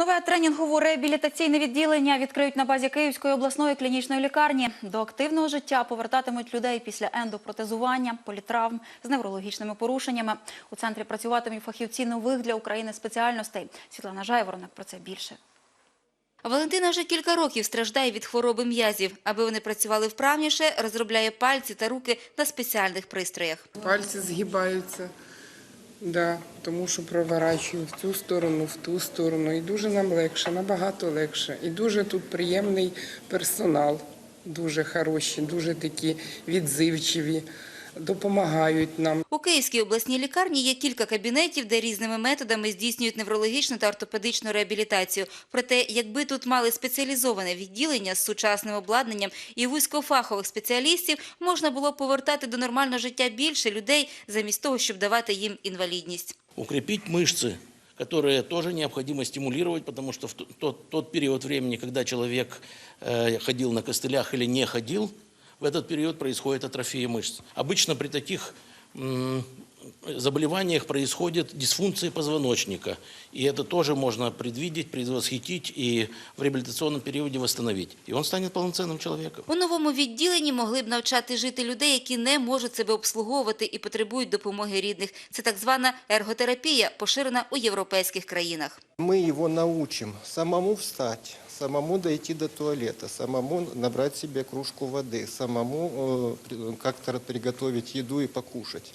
Нове тренінгово-реабілітаційне відділення відкриють на базі Київської обласної клінічної лікарні. До активного життя повертатимуть людей після ендопротезування, політравм з неврологічними порушеннями. У центрі працюватимуть фахівці нових для України спеціальностей. Світлана Жайворонок про це більше. Валентина вже кілька років страждає від хвороби м'язів. Аби вони працювали вправніше, розробляє пальці та руки на спеціальних пристроях. Пальці згибаються, да, тому що проворачую в цю сторону, в ту сторону. І дуже нам легше, набагато легше. І дуже тут приємний персонал, дуже хороші, дуже такі відзивчиві, допомагають нам. У Київській обласній лікарні є кілька кабінетів, де різними методами здійснюють неврологічну та ортопедичну реабілітацію. Проте, якби тут мали спеціалізоване відділення з сучасним обладнанням і вузькофахових спеціалістів, можна було б повертати до нормального життя більше людей, замість того, щоб давати їм інвалідність. укрепить мышцы, которые тоже необходимо стимулировать, потому что в т- тот, тот период времени, когда человек э, ходил на костылях или не ходил, в этот период происходит атрофия мышц. Обычно при таких м, заболеваниях происходит дисфункция позвоночника, и это тоже можно предвидеть, предвосхитить и в реабилитационном периоде восстановить. И он станет полноценным человеком. У новому відділенні могли б навчати жити людей, які не можуть себе обслуговувати і потребують допомоги рідних. Це так звана ерготерапія, поширена у європейських країнах. Мы его научим самому встать, самому дойти до туалета, самому набрать себе кружку воды, самому э, при- как-то приготовить еду и покушать.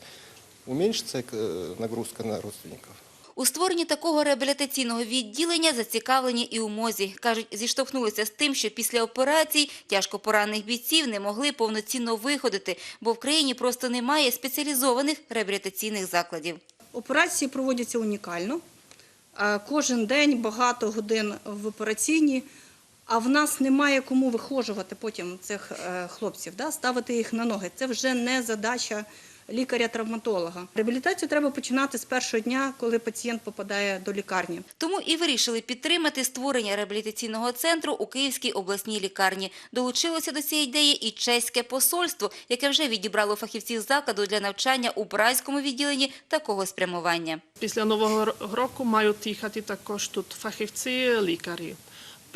Уменьшится э, нагрузка на родственников. У створенні такого реабілітаційного відділення зацікавлені і у МОЗі. Кажуть, зіштовхнулися з тим, що після операцій тяжко поранених бійців не могли повноцінно виходити, бо в країні просто немає спеціалізованих реабілітаційних закладів. Операції проводяться унікально. Е, Кожен день багато годин в операційній, а в нас немає кому вихожувати потім цих е, хлопців, да, ставити їх на ноги. Це вже не задача лікаря-травматолога. Реабілітацію треба починати з першого дня, коли пацієнт попадає до лікарні. Тому і вирішили підтримати створення реабілітаційного центру у Київській обласній лікарні. Долучилося до цієї ідеї і чеське посольство, яке вже відібрало фахівців закладу для навчання у бразькому відділенні такого спрямування. Після нового року мають їхати також тут фахівці, лікарі.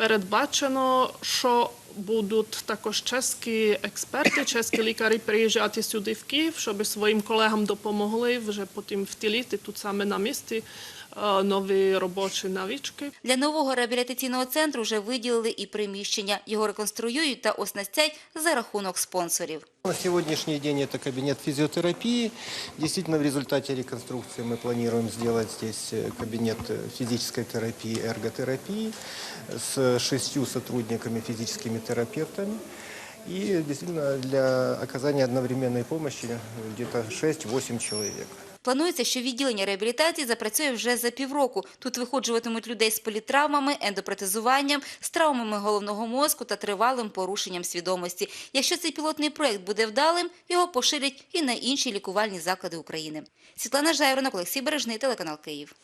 Передбачено, що будуть також чеські експерти, чеські лікарі приїжджати сюди в Київ, щоб своїм колегам допомогли вже потім втілити тут саме на місці нові робочі навички. Для нового реабілітаційного центру вже виділили і приміщення. Його реконструюють та оснастять за рахунок спонсорів. На сегодняшний день это кабинет физиотерапии. Действительно, в результате реконструкции мы планируем сделать здесь э, кабинет э, физической терапии, эрготерапии с шестью сотрудниками, физическими терапевтами. И действительно для оказания одновременной помощи э, где-то 6-8 человек. Планується, що відділення реабілітації запрацює вже за півроку. Тут виходжуватимуть людей з політравмами, ендопротезуванням, з травмами головного мозку та тривалим порушенням свідомості. Якщо цей пілотний проект буде вдалим, його поширять і на інші лікувальні заклади України. Світлана Жайворонок, Олексій Бережний, телеканал Київ.